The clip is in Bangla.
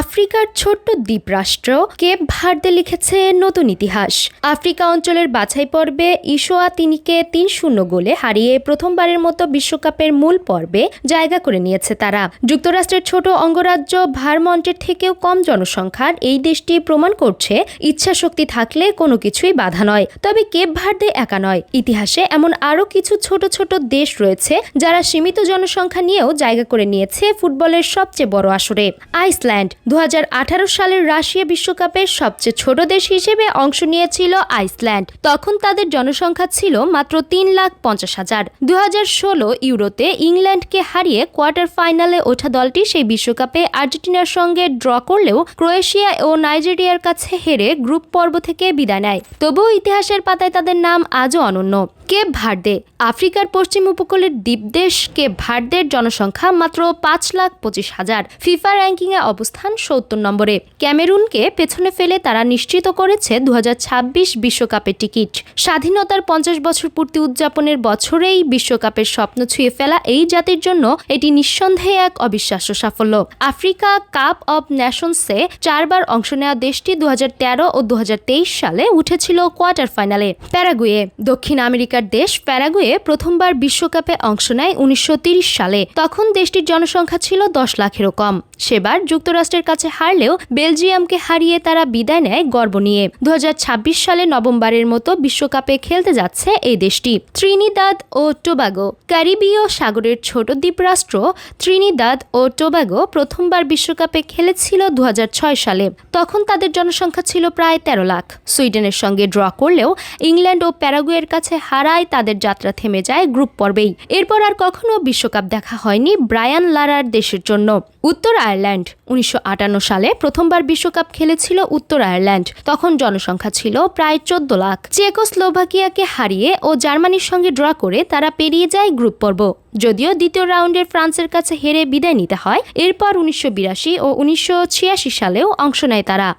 আফ্রিকার ছোট্ট দ্বীপরাষ্ট্র কেপ ভার্দে লিখেছে নতুন ইতিহাস। আফ্রিকা অঞ্চলের বাছাই পর্বে ইশোয়া তিনিকে তিন শূন্য গোলে হারিয়ে প্রথমবারের মতো বিশ্বকাপের মূল পর্বে জায়গা করে নিয়েছে তারা। যুক্তরাষ্ট্রের ছোট অঙ্গরাজ্য ভারমন্টের থেকেও কম জনসংখ্যার এই দেশটি প্রমাণ করছে, ইচ্ছাশক্তি থাকলে কোনো কিছুই বাধা নয়। তবে কেপ ভার্দে একা নয়। ইতিহাসে এমন আরও কিছু ছোট ছোট দেশ রয়েছে যারা সীমিত জনসংখ্যা নিয়েও জায়গা করে নিয়েছে ফুটবলের সবচেয়ে বড় আসরে। আইসল্যান্ড দু হাজার আঠারো সালের রাশিয়া বিশ্বকাপের সবচেয়ে ছোট দেশ হিসেবে অংশ নিয়েছিল আইসল্যান্ড। তখন তাদের জনসংখ্যা ছিল মাত্র তিন লাখ পঞ্চাশ হাজার। দু ইউরোতে ইংল্যান্ডকে হারিয়ে কোয়ার্টার ফাইনালে ওঠা দলটি সেই বিশ্বকাপে আর্জেন্টিনার সঙ্গে ড্র করলেও ক্রোয়েশিয়া ও নাইজেরিয়ার কাছে হেরে গ্রুপ পর্ব থেকে বিদায় নেয়। তবুও ইতিহাসের পাতায় তাদের নাম আজও অনন্য। কেপ ভার্দে আফ্রিকার পশ্চিম উপকূলের দ্বীপদেশ কেপ ভার্দের জনসংখ্যা মাত্র পাঁচ লাখ পঁচিশ হাজার। ফিফা র্যাঙ্কিংয়ে অবস্থান সত্তর নম্বরে। ক্যামেরুনকে পেছনে ফেলে তারা নিশ্চিত করেছে দু বিশ্বকাপের টিকিট। স্বাধীনতার পঞ্চাশ বছর পূর্তি উদযাপনের বছরেই বিশ্বকাপের স্বপ্ন ছুঁয়ে ফেলা এই জাতির জন্য এটি নিঃসন্দেহে এক অবিশ্বাস্য সাফল্য। আফ্রিকা কাপ অব নেশনসে চারবার অংশ নেওয়া দেশটি দু হাজার তেরো ও দু হাজার তেইশ সালে উঠেছিল কোয়ার্টার ফাইনালে। প্যারাগুয়ে, দক্ষিণ আমেরিকার দেশ প্যারাগুয়ে প্রথমবার বিশ্বকাপে অংশ নেয় উনিশশো সালে। তখন দেশটির জনসংখ্যা ছিল দশ লাখেরও কম। সেবার যুক্তরাষ্ট্রের কাছে হারলেও বেলজিয়ামকে হারিয়ে তারা বিদায় নেয় গর্ব নিয়ে। দু হাজার ছাব্বিশ সালে নবমবারের মতো বিশ্বকাপে খেলতে যাচ্ছে এই দেশটি। ত্রিনিদাদ ও টোবাগো। ক্যারিবীয় সাগরের ছোট দ্বীপরাষ্ট্র ত্রিনিদাদ ও টোবাগো প্রথমবার বিশ্বকাপে খেলেছিল দু হাজার ছয় সালে। তখন তাদের জনসংখ্যা ছিল প্রায় তেরো লাখ। সুইডেনের সঙ্গে ড্র করলেও ইংল্যান্ড ও প্যারাগুয়ের কাছে হারায় তাদের যাত্রা থেমে যায় গ্রুপ পর্বেই। এরপর আর কখনো বিশ্বকাপ দেখা হয়নি ব্রায়ান লারার দেশের জন্য। উত্তর আয়ারল্যান্ড। উনিশশো আটান্ন সালে প্রথমবার বিশ্বকাপ খেলেছিল উত্তর আয়ারল্যান্ড। তখন জনসংখ্যা ছিল প্রায় চোদ্দ লাখ। চেকোস্লোভাকিয়াকে হারিয়ে ও জার্মানির সঙ্গে ড্র করে তারা পেরিয়ে যায় গ্রুপ পর্ব। যদিও দ্বিতীয় রাউন্ডের ফ্রান্সের কাছে হেরে বিদায় নিতে হয়, এরপর উনিশশো বিরাশি ও উনিশশো ছিয়াশি সালেও অংশ নেয় তারা।